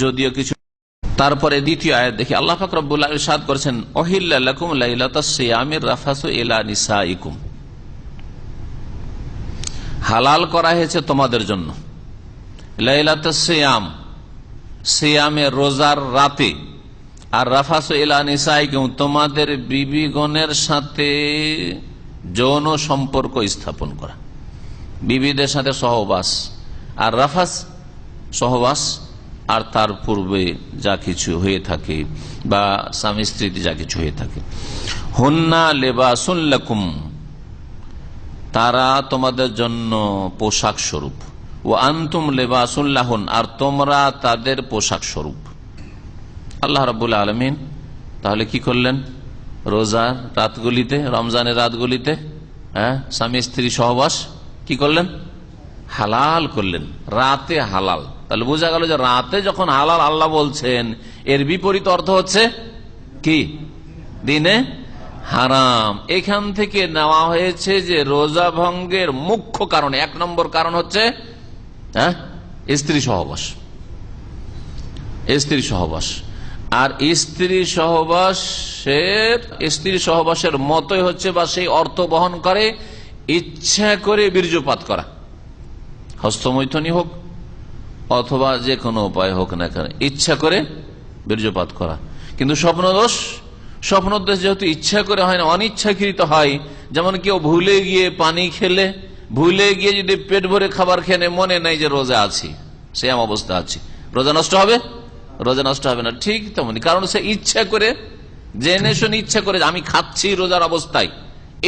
যদিও কিছু তারপরে দ্বিতীয় আয়াত দেখি, আল্লাহ ফাকরুল্লাহ সাদ করেছেন এলা নিসাইকুম। হালাল করা হয়েছে তোমাদের জন্য। লাইলাত সিয়াম রোজার রাতে, আর রাফাস এলা নিসাইকুম, তোমাদের বিবিগণের সাথে যৌন সম্পর্ক স্থাপন করা। বিবিদের সাথে সহবাস, আর রাফাস, সহবাস আর তার পূর্বে যা কিছু হয়ে থাকে বা স্বামী স্ত্রীতে যা কিছু হয়ে থাকে। হন্না লেবাসুল্লাকুম তারা তোমাদের জন্য পোশাক স্বরূপ। ও আন্তুম লেবাসুল্লাহন আর তোমরা তাদের পোশাক স্বরূপ। আল্লাহ রাবুল আলমিন তাহলে কি করলেন? রোজার রাতগুলিতে, রমজানের রাতগুলিতে হ্যাঁ স্বামী স্ত্রী সহবাস কি করলেন? হালাল করলেন। রাতে হালাল। তাহলে বোঝা গেল যে রাতে যখন হালাল আল্লাহ বলছেন, এর বিপরীত অর্থ হচ্ছে কি? দিনে হারাম। এখান থেকে নেওয়া হয়েছে যে রোজা ভঙ্গের মুখ্য কারণ, এক নম্বর কারণ হচ্ছে হ্যাঁ? স্ত্রী সহবাস। স্ত্রী সহবাস। আর স্ত্রী সহবাসের স্ত্রী সহবাসের মতই হচ্ছে বা সেই অর্থ বহন করে ইচ্ছা করে বীর্যপাত করা। হস্তমৈথনী হোক অথবা যে কোনো উপায় হোক না কেন, ইচ্ছা করে বীর্যপাত করা। কিন্তু স্বপ্নদোষ স্বপ্নদোষ যেহেতু ইচ্ছা করে হয় না, অনিচ্ছাকৃত হয়, যেমন কেউ ভুলে গিয়ে পানি খেলে, ভুলে গিয়ে যদি পেট ভরে খাবার খেলে মনে নাই যে রোজা আছি সে এমন অবস্থা আছে। রোজা নষ্ট হবে? রোজা নষ্ট হবে না, ঠিক তেমনি। কারণ সে ইচ্ছা করে, জেনে শুনে ইচ্ছা করে আমি খাচ্ছি রোজার অবস্থায়।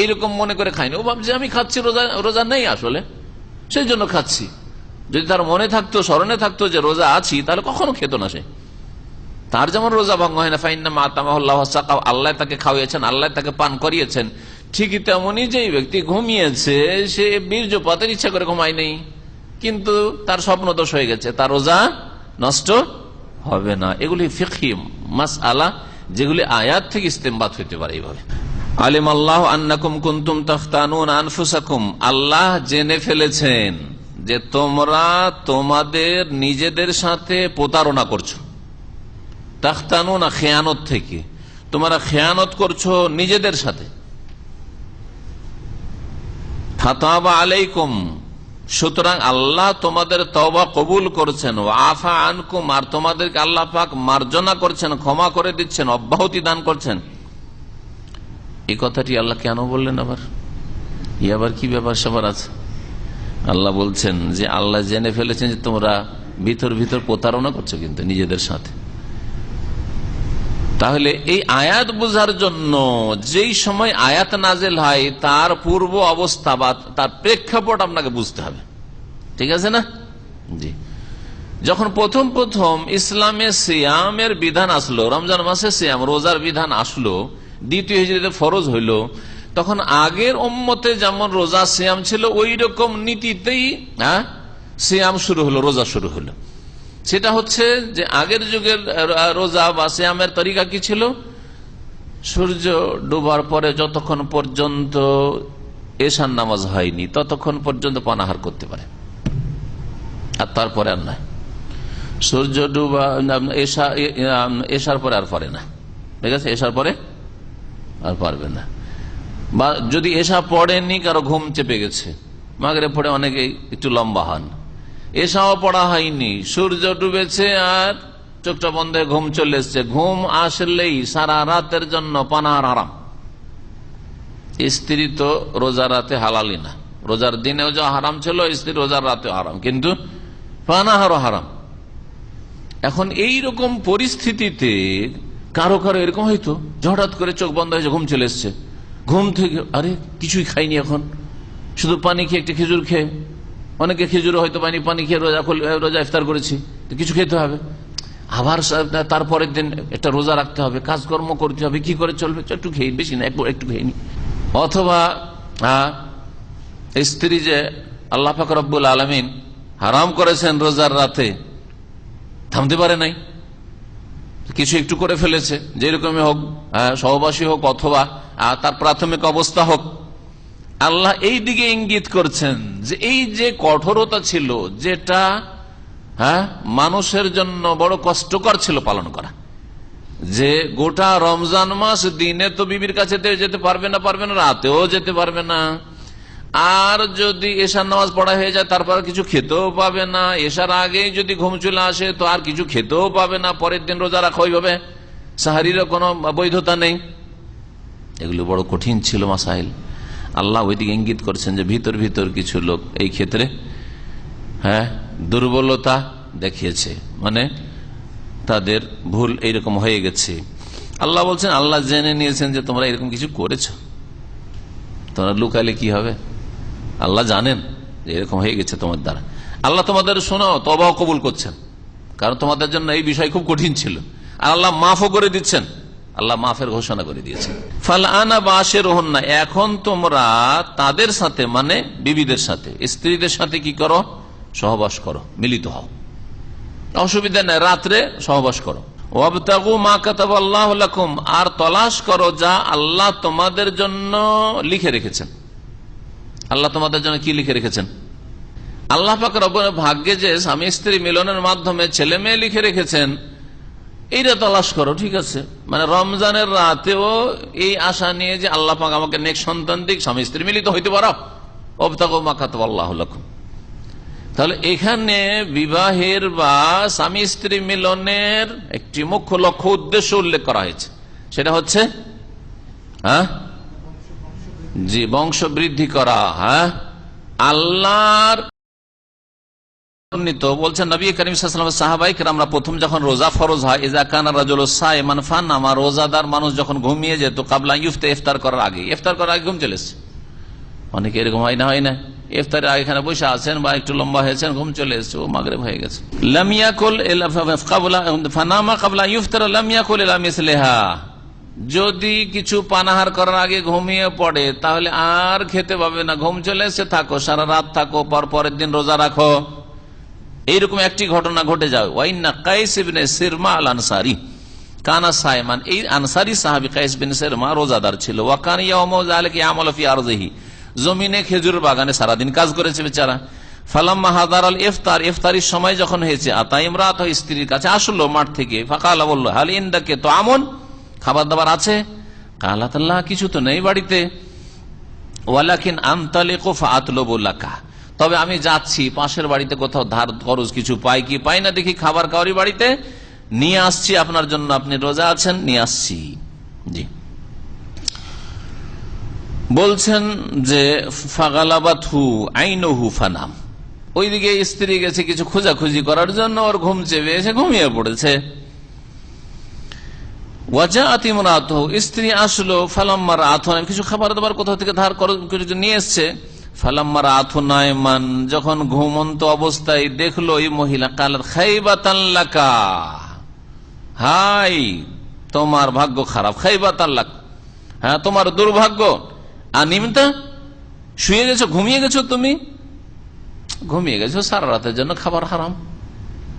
এইরকম মনে করে খাইনি ও ভাবছে, আমি খাচ্ছি, রোজা রোজা নেই আসলে। সেই জন্য খাচ্ছি। যদি তার মনে থাকতো, স্মরণে থাকতো যে রোজা আছি, তাহলে কখনো খেত না সে। তার যেমন রোজা ভঙ্গ হয় না ফাইন্না মাতামাহ আল্লাহ তাকে খাওয়িয়েছেন, আল্লাহ তাকে পান করিয়েছেন, ঠিকই তেমনই যেই ব্যক্তি ঘুমিয়েছে, সে বীর্যপাতের ইচ্ছা করে ঘুমায় নেই। কিন্তু তার স্বপ্ন দোষ হয়ে গেছে, তার রোজা নষ্ট হবে না। এগুলি ফিকি মাস আলা যেগুলি আয়াত থেকে ইস্তেমবাদ হইতে পারে এইভাবে। আলিম আল্লাহ আন্নাকুম কুন্তুম তখতানুন আনফুসাকুম, আল্লাহ জেনে ফেলেছেন। যে তোমরা তোমাদের নিজেদের সাথে প্রতারণা করছ। তাখতানো না খেয়ানত থেকে। তোমরা খেয়ানত করছ নিজেদের সাথে। আলাইকুম। সুতরাং আল্লাহ তোমাদের তবা কবুল করছেন। আফা আনকুম। আর তোমাদেরকে আল্লাহ পাক মার্জনা করছেন, ক্ষমা করে দিচ্ছেন, অব্যাহতি দান করছেন। এই কথাটি আল্লাহ কেন বললেন আবার? ই আবার কি ব্যাপার সবার আছে? আল্লাহ বলছেন যে আল্লাহ জেনে ফেলেছেন যে তোমরা ভিতর ভিতর প্রতারণা করছ কিন্তু নিজেদের সাথে। তাহলে এই আয়াত বোঝার জন্য যেই সময় আয়াত নাজেল হয়, তার পূর্ব অবস্থা বা তার প্রেক্ষাপট আপনাকে বুঝতে হবে। ঠিক আছে না? জি। যখন প্রথম প্রথম ইসলামে সিয়ামের বিধান আসলো, রমজান মাসে সিয়াম, রোজার বিধান আসলো, দ্বিতীয় হিজড়িতে ফরজ হইল তখন আগের ওম্মতে যেমন রোজা সিয়াম ছিল ওই রকম নীতিতেই হ্যাঁ সিয়াম শুরু হলো, রোজা শুরু হলো। সেটা হচ্ছে যে আগের যুগের রোজা বা শ্যামের তরিকা কি ছিল? সূর্য ডুবার পরে যতক্ষণ পর্যন্ত এশান নামাজ হয়নি, ততক্ষণ পর্যন্ত পানাহার করতে পারে। আর তারপরে আর নয় সূর্য ডুবা এশার পরে আর পারে না। ঠিক আছে? এশার পরে আর পারবে না। বা যদি এসা পড়েনি, কারও ঘুম চেপে গেছে। মাগরে পড়ে অনেকে একটু লম্বা হন। এসাও পড়া হয়নি। সূর্য ডুবেছে আর চোখটা বন্ধ ঘুম চলে এসছে। ঘুম আসলেই সারা রাতের জন্য পানাহার আরাম। স্ত্রী তো রোজা রাতে হালালি না। রোজার দিনেও যা হারাম ছিল, স্ত্রী রোজার রাতে হারাম। কিন্তু পানাহারও হারাম। এখন এই রকম পরিস্থিতিতে কারও কারও এরকম হয়তো হঠাৎ করে চোখ বন্ধ হয়েছে ঘুম চলে এসছে। ঘুম থেকে, আরে, কিছুই খাইনি এখন। শুধু পানি খেয়ে একটা খেজুর খেয়ে। অনেকে খেজুর হয়তো পানি পানি খেয়ে রোজা রোজা ইফতার করেছি। তো কিছু খেতে হবে। আবার তারপরের দিন একটা রোজা রাখতে হবে। কাজকর্ম করতে হবে। কি করে চলবে? একটু খেয়ে বেশি না, একটু খেয়ে নি। অথবা স্ত্রী যে আল্লাহ ফাকর রব্বুল আলমিন হারাম করেছেন রোজার রাতে, থামতে পারে নাই। কিছু একটু করে ফেলেছে। যেরকমই হোক সহবাসী হোক অথবা তার প্রাথমিক অবস্থা হোক। আল্লাহ এই দিকে ইঙ্গিত করছেন যে এই যে কঠোরতা ছিল, যেটা হ্যাঁ মানুষের জন্য বড় কষ্টকর ছিল পালন করা। যে গোটা রমজান মাস দিনে তো বিবির কাছে যেতে পারবে না পারবে না, রাতেও যেতে পারবে না। আর যদি এশার নামাজ পড়া হয়ে যায়, তারপর কিছু খেতেও পাবে না। এশার আগেই যদি ঘুম চলে আসে, তো আর কিছু খেতেও পাবে না। পরের দিন রোজা রাখা ওইভাবে। সাহারিরও কোনো বৈধতা নেই। এগুলো বড় কঠিন ছিল মাসাইল। আল্লাহ ওইদিকে ইঙ্গিত করছেন যে ভিতর ভিতর কিছু লোক এই ক্ষেত্রে হ্যাঁ দুর্বলতা দেখিয়েছে। মানে তাদের ভুল এইরকম হয়ে গেছে। আল্লাহ বলছেন, আল্লাহ জেনে নিয়েছেন যে তোমরা এরকম কিছু করেছ। তোমরা লুকালে কি হবে? আল্লাহ জানেন যে এরকম হয়ে গেছে তোমার দ্বারা। আল্লাহ তোমাদের, শোনো তবাও কবুল করছেন। কারণ তোমাদের জন্য এই বিষয় খুব কঠিন ছিল। আর আল্লাহ মাফও করে দিচ্ছেন। আল্লাহ মাফের ঘোষণা করে দিয়েছেন। ফাল আনা বাসের না এখন তোমরা তাদের সাথে মানে বিবিদের সাথে, স্ত্রীদের সাথে কি করো? সহবাস করো, মিলিত হও। অসুবিধা নেই, রাত্রে সহবাস করো। মা আল্লাহ আর তলাশ করো যা আল্লাহ তোমাদের জন্য লিখে রেখেছেন। আল্লাহ তোমাদের জন্য কি লিখে রেখেছেন? আল্লাহ পাক ভাগ্যে যে স্বামী স্ত্রী মিলনের মাধ্যমে ছেলে মেয়ে লিখে রেখেছেন এইটা তলাশ করো, ঠিক আছে? মানে রমজানের রাতেও এই আশা নিয়ে যে আল্লাহ পাক আমাকে নেক সন্তান দিক, স্বামী স্ত্রী মিলিত হইতে পারো। তাহলে এখানে বিবাহের বা স্বামী স্ত্রী মিলনের একটি মুখ্য লক্ষ্য উদ্দেশ্য উল্লেখ করা হয়েছে। সেটা হচ্ছে হ্যাঁ? জি, বংশ বৃদ্ধি করা হ্যাঁ? আল্লাহর বলছেন নবী প্রথম যখন রোজা আমার রোজাদার মানুষ যখন ঘুমিয়ে যেত, কাবলা ইফতে ইফতার করার আগে, ইফতার করার আগে ঘুম এরকম হয় না হয় না। এখানে আছেন বা একটু লম্বা হয়েছেন, ঘুম চলে ও হয়ে গেছে। ফানামা কাবলা যদি কিছু পানাহার করার আগে ঘুমিয়ে পড়ে, তাহলে আর খেতে পাবে না। ঘুম চলে এসে থাকো, সারা রাত থাকো, পর পরের দিন রোজা রাখো। এইরকম একটি ঘটনা ঘটে যাবে ওয়াইন্না কাইস ইবনে সিরমা আল আনসারি কানা সাইমান, এই আনসারি সাহাবি কাইস বিন সিরমা রোজাদার ছিল। ওয়াকান ইয়াউমুজ আলাইহি আমল ফি আরজিহি জমিনে খেজুর বাগানে সারাদিন কাজ করেছে বেচারা। ফালাম্মা হাদার আল ইফতার, ইফতারির সময় যখন হয়েছে, আতা ইমরাত স্ত্রীর কাছে আসলো মাঠ থেকে। ফাঁকালা বলল, হাল ইন্দাকে তো আমন খাবার দাবার আছে কালাতাল্লাহ কিছু তো নেই বাড়িতে। ওয়ালাকিন আমতালে কোফা আতলবুল্লাকা তবে আমি যাচ্ছি, পাশের বাড়িতে কোথাও ধার খরচ কিছু পাই কি পাই না দেখি খাবার কাউরি বাড়িতে। নিয়ে আসছি, আপনার জন্য আপনি রোজা আছেন, নিয়ে আসছি। জি। বলছেন যে ফানাম। ওইদিকে স্ত্রী গেছে কিছু খোঁজাখুঁজি করার জন্য, ওর ঘুম চেপে এসে ঘুমিয়ে পড়েছে। স্ত্রী আসলো ফালাম্মার আথন কিছু খাবার দাবার কোথাও থেকে ধার করে নিয়ে এসছে। ফালাম্মার আথনায়মান যখন ঘুমন্ত অবস্থায় দেখল এই মহিলা কালার খাইবাতাল্লাকা হাই, তোমার ভাগ্য খারাপ খাইবাতাল্লাক হ্যাঁ তোমার দুর্ভাগ্য। আর নিমিতা শুয়ে গেছো, ঘুমিয়ে গেছো তুমি? ঘুমিয়ে গেছো, সারা রাতের জন্য খাবার হারাম।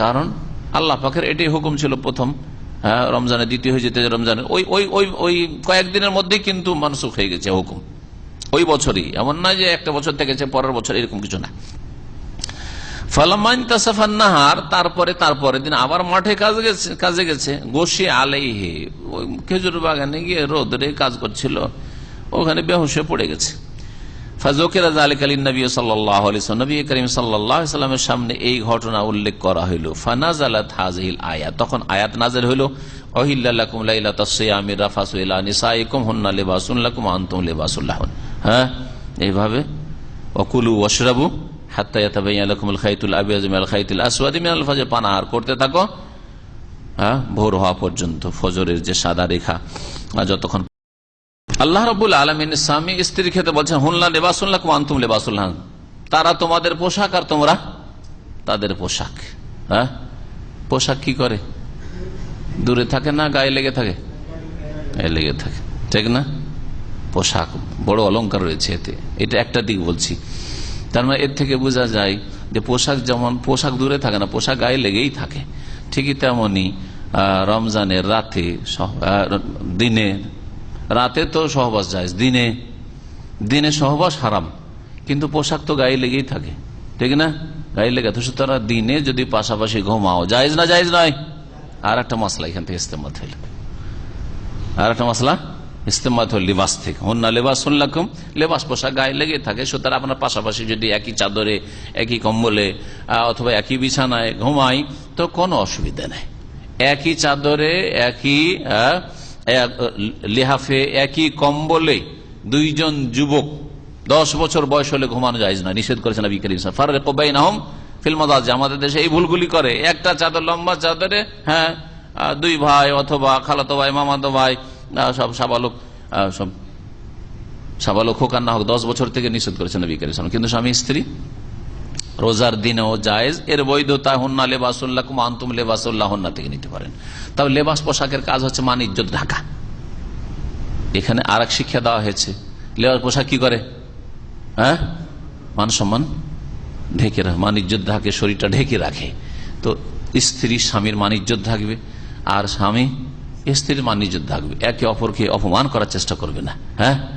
কারণ আল্লাহ পাখের এটাই হুকুম ছিল প্রথম। হ্যাঁ রমজানের দ্বিতীয় হয়ে যেতে রমজানের, ওই ওই ওই ওই কয়েকদিনের মধ্যে কিন্তু মানসুখ হয়ে গেছে হুকুম। ওই বছরই। এমন না যে একটা বছর থেকেছে পরের বছর এরকম কিছু না। নাহার, তারপরে তারপরে দিন আবার মাঠে কাজে গেছে কাজে গেছে। ওই খেজুর বাগানে গিয়ে রোদরে কাজ করছিল, ওখানে বেহুশে পড়ে গেছে। সামনে এই ঘটনা উল্লেখ করা হইল। ফানাজ হাজিল আয়াত, তখন আয়াত নাজের হইল হ্যাঁ? এইভাবে? অকুলু পানাহার করতে থাকো। হ্যাঁ? ভোর হওয়া পর্যন্ত ফজরের যে সাদা রেখা যতক্ষণ আল্লাহ স্বামী বলছেন তারা তোমাদের পোশাক আর তোমরা তাদের পোশাক। হ্যাঁ? পোশাক কি করে? দূরে থাকে না, গায়ে লেগে থাকে? গায়ে লেগে থাকে। ঠিক না? পোশাক বড় অলঙ্কার রয়েছে এতে। এটা একটা দিক বলছি। তার মানে এর থেকে বোঝা যায় যে পোশাক যেমন পোশাক দূরে থাকে না, পোশাক গায়ে লেগেই থাকে। ঠিকই তেমনই রমজানের রাতে দিনে, রাতে তো সহবাস যায় দিনে দিনে সহবাস হারাম। কিন্তু পোশাক তো গায়ে লেগেই থাকে। ঠিক না? গায়ে লেগে তো সুতরাং দিনে যদি পাশাপাশি ঘুমাও, জায়েজ না জায়েজ নয়। আর একটা মশলা এখান থেকে ইস্তেমাত হইল আর একটা মশলা? ইস্তেমাত হল লিবাস থেকে। হন্না লেবাস শুনলাম লেবাস পোশাক গায়ে লেগে থাকে। সুতরাং আপনার পাশাপাশি যদি একই চাদরে, একই কম্বলে অথবা একই বিছানায় ঘুমাই, তো কোনো অসুবিধা নেই। একই চাদরে, একই লেহাফে, একই কম্বলে দুইজন যুবক দশ বছর বয়স হলে ঘুমানো যায় না। নিষেধ করেছেন নবী করিম ফারে কবাইন আহম ফিল্মদাজ আমাদের দেশে এই ভুলগুলি করে। একটা চাদর লম্বা চাদরে হ্যাঁ দুই ভাই অথবা খালাতো ভাই, মামাতো ভাই সব সাবালক সব সাবালক হোক আর না হোক, দশ বছর থেকে নিষেধ করেছেন নবী করিম কিন্তু স্বামী, স্ত্রী, রোজার দিনেও জায়েজ, এর বৈধতা হন্না লেবাসুল্লাহ কুমা আন্তুম লেবাসুল্লাহ হন্না থেকে নিতে পারেন। তবে লেবাস পোশাকের কাজ হচ্ছে মান ইজ্জত ঢাকা। এখানে আর শিক্ষা দেওয়া হয়েছে। লেবাস পোশাক কি করে? হ্যাঁ? মান সম্মান ঢেকে রাখে, মান ইজ্জত ঢাকে, শরীরটা ঢেকে রাখে। তো স্ত্রী স্বামীর মান ইজ্জত থাকবে আর স্বামী স্ত্রীর মান ইজ্জত থাকবে। একে অপরকে অপমান করার চেষ্টা করবে না। হ্যাঁ?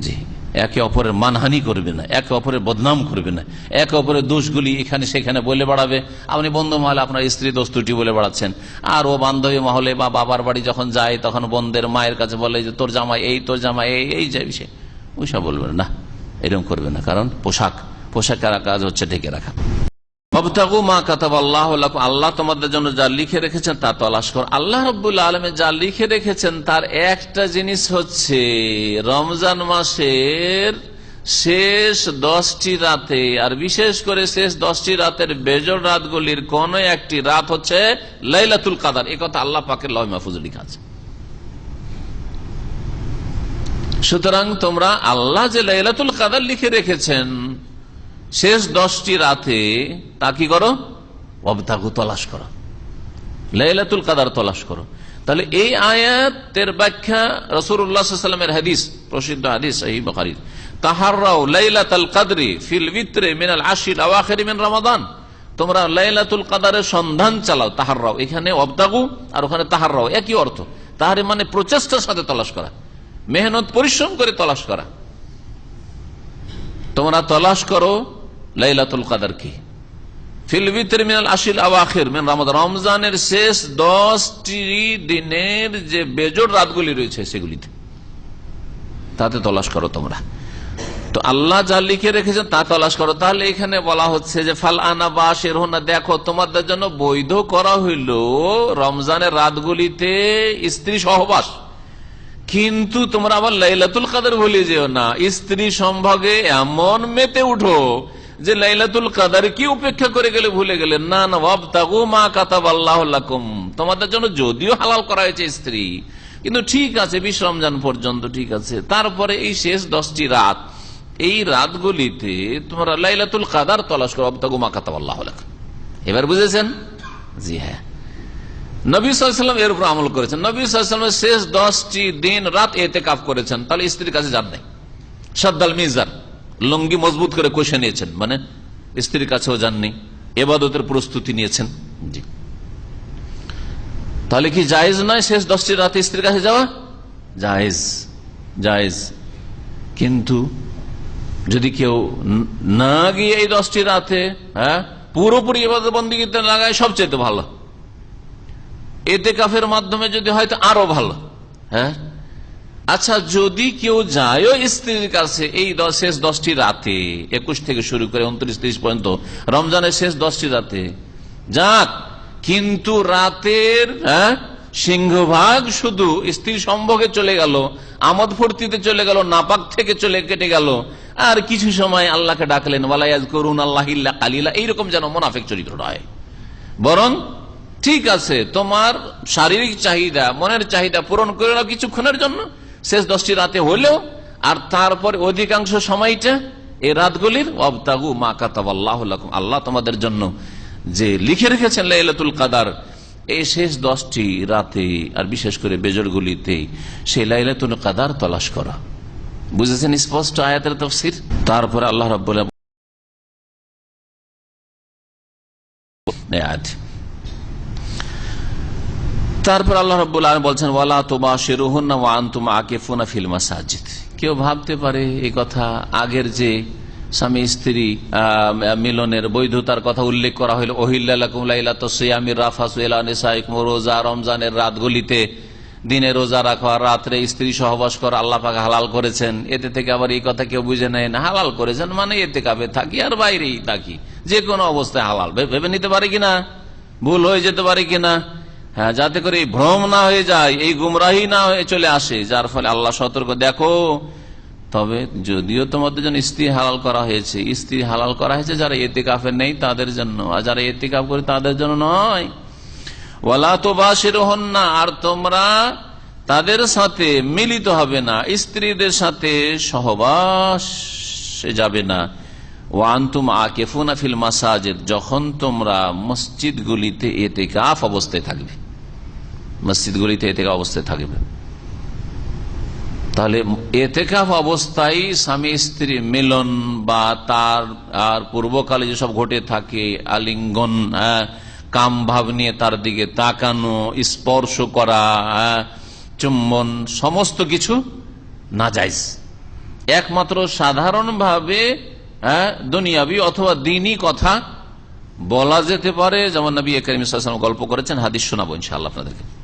জি। একে অপরের মানহানি করবে না। একে অপরের বদনাম করবে না। একে অপরের দোষগুলি এখানে সেখানে বলে বেড়াবে। আপনি বন্ধু মহলে আপনার স্ত্রী দোষ ত্রুটি বলে বেড়াচ্ছেন। আর ও বান্ধবী মহলে বা বাবার বাড়ি যখন যায়, তখন বন্ধের মায়ের কাছে বলে যে, তোর জামা এই, তোর জামা এই এই যে সে। ওইসব বলবে না। এরকম করবে না। কারণ পোশাক। পোশাকের কাজ হচ্ছে ঢেকে রাখা। অবতাগু মা কাতাব আল্লাহ। আল্লাহ তোমাদের জন্য যা লিখে রেখেছেন তা তলাশ কর আল্লাহ রব্বুল্লা আলমে যা লিখে রেখেছেন, তার একটা জিনিস হচ্ছে, রমজান মাসের শেষ দশটি রাতে, আর বিশেষ করে শেষ দশটি রাতের বেজর রাতগুলির কোন একটি রাত হচ্ছে লাইলাতুল কাদার এ কথা আল্লাহ পাকের লয় মাহফুজ লিখা আছে সুতরাং তোমরা আল্লাহ যে লাইলাতুল কাদার লিখে রেখেছেন শেষ দশটি রাতে তা কি করো? অবতাগু তলাশ করো। লাইলাতুল কাদার তলাশ করো। তাহলে এই আয়াতের ব্যাখ্যা রসুরামের হাদিস, প্রসিদ্ধ হাদিস এই বখারির। তোমরা সন্ধান চালাও এখানে আর ওখানে একই অর্থ। তাহারে মানে প্রচেষ্টার সাথে করা, মেহনত পরিশ্রম করে করা। তোমরা তলাশ করো লাইলাতুল কাদার কি? ফিলবিতের মিনাল আশিল আওয়াখের, মেন রমজান রমজানের শেষ দশটি দিনের যে বেজোর রাতগুলি রয়েছে সেগুলিতে। তাতে তলাশ করো তোমরা। তো আল্লাহ যা লিখে রেখেছেন তা তলাশ করো। তাহলে এখানে বলা হচ্ছে যে, ফাল আনা বা শেরহনা দেখো তোমাদের জন্য বৈধ করা হইল রমজানের রাতগুলিতে স্ত্রী সহবাস। কিন্তু তোমরা আবার লাইলাতুল কাদের ভুলে যেও না। স্ত্রী সম্ভাগে এমন মেতে উঠো যে লাইলাতুল কাদার কি উপেক্ষা করে গেলে ভুলে গেলে না না বাব তাগু মা কাতাব আল্লাহ তোমাদের জন্য যদিও হালাল করা হয়েছে স্ত্রী। কিন্তু ঠিক আছে, বিশ রমজান পর্যন্ত ঠিক আছে। তারপরে এই শেষ দশটি রাত, এই রাতগুলিতে তোমরা লাইলাতুল কাদার তলাশ করো আবতাগু মা কাতাব আল্লাহ এবার বুঝেছেন? জি হ্যাঁ। নবী করেছেন। শেষ দশটি দিন রাত এতে কাপ করেছেন। তাহলে স্ত্রীর কাছে যান নাই। সাদ্দাল মির্জার লঙ্গি মজবুত করে কষে নিয়েছেন। মানে স্ত্রীর কাছেও যাননি। এবাদতের প্রস্তুতি নিয়েছেন। জি। তাহলে কি জায়েজ নয় শেষ দশটি রাতে স্ত্রীর কাছে যাওয়া? জায়েজ। জায়েজ। কিন্তু যদি কেউ না গিয়ে এই দশটি রাতে হ্যাঁ পুরোপুরি এবাদত বন্দীতে লাগায় সবচেয়ে ভালো। এতে কাফের মাধ্যমে যদি হয়তো আরও ভালো। হ্যাঁ? আচ্ছা যদি কেউ যায়ও স্ত্রীর কাছে, এই শেষ দশটি রাতে, একুশ থেকে শুরু করে উনত্রিশ, ত্রিশ পর্যন্ত, রমজানের শেষ দশটি রাতে, যাক, কিন্তু রাতের হ্যাঁ সিংহভাগ শুধু স্ত্রী সম্ভোগে চলে গেল, আমদ ফুর্তিতে চলে গেল, নাপাক থেকে চলে কেটে গেল, আর কিছু সময় আল্লাহকে ডাকলেন ওয়ালাইয়াজ করুন আল্লাহ কালিলা এইরকম যেন মোনাফেক চরিত্র নয়। বরং, ঠিক আছে, তোমার শারীরিক চাহিদা, মনের চাহিদা পূরণ করে নাও কিছুক্ষণের জন্য শেষ দশটি রাতে হলেও, আর তারপর অধিকাংশ সময়টা এই রাতগুলির অবতাগু মা কাতাব আল্লাহ তোমাদের জন্য যে লিখে রেখেছেন লাইলাতুল কাদার, এই শেষ দশটি রাতে, আর বিশেষ করে বেজরগুলিতে সেই লাইলাতুল কাদার তলাশ করা। বুঝেছেন স্পষ্ট আয়াতের তফসির? তারপরে আল্লাহ রব তারপর আল্লাহ আলম বলছেন, ওয়ালা তোবা শেরুহন্না ওয়ান তুমা আকেফুনা ফিল মাসাজিদ। কেউ ভাবতে পারে এই কথা আগের যে স্বামী স্ত্রী মিলনের বৈধতার কথা উল্লেখ করা হইল রোজা, রমজানের রাতগুলিতে দিনে রোজা রাখা রাত্রে স্ত্রী সহবাস করা, আল্লাহ পাক হালাল করেছেন। এতে থেকে আবার এই কথা কেউ বুঝে নেয় না, হালাল করেছেন মানে এতে কাবে থাকি আর বাইরেই থাকি। যে কোনো অবস্থায় হালাল। ভেবে নিতে পারে কিনা? ভুল হয়ে যেতে পারে কিনা? হ্যাঁ যাতে করে এই ভ্রম না হয়ে যায়, এই গুমরাহি না হয়ে চলে আসে, যার ফলে আল্লাহ সতর্ক। দেখো, তবে যদিও তোমাদের জন্য স্ত্রী হালাল করা হয়েছে স্ত্রী হালাল করা হয়েছে যারা এতে কাফের নেই তাদের জন্য, আর যারা এতে কাপ করে তাদের জন্য নয়। ওয়ালা তো বাসের হন না আর তোমরা তাদের সাথে মিলিত হবে না, স্ত্রীদের সাথে সহবাস যাবে না। আকেফুনা ফিল মাসাজেদ, যখন তোমরা মসজিদগুলিতে অবস্থায় থাকবে। মসজিদগুলিতে এতে অবস্থায় থাকবে। তাহলে এতেকাফ অবস্থায় স্বামী স্ত্রী মিলন বা তার আর পূর্বকালে যেসব ঘটে থাকে আলিঙ্গন হ্যাঁ, কাম ভাব নিয়ে তার দিকে তাকানো স্পর্শ করা হ্যাঁ, চুম্বন সমস্ত কিছু না যাইস একমাত্র সাধারণভাবে হ্যাঁ, দুনিয়াবি অথবা দিনই কথা বলা যেতে পারে। যেমন নবী সাল্লাম গল্প করেছেন হাদিস শোনাবো ইনশাআল্লাহ আপনাদেরকে।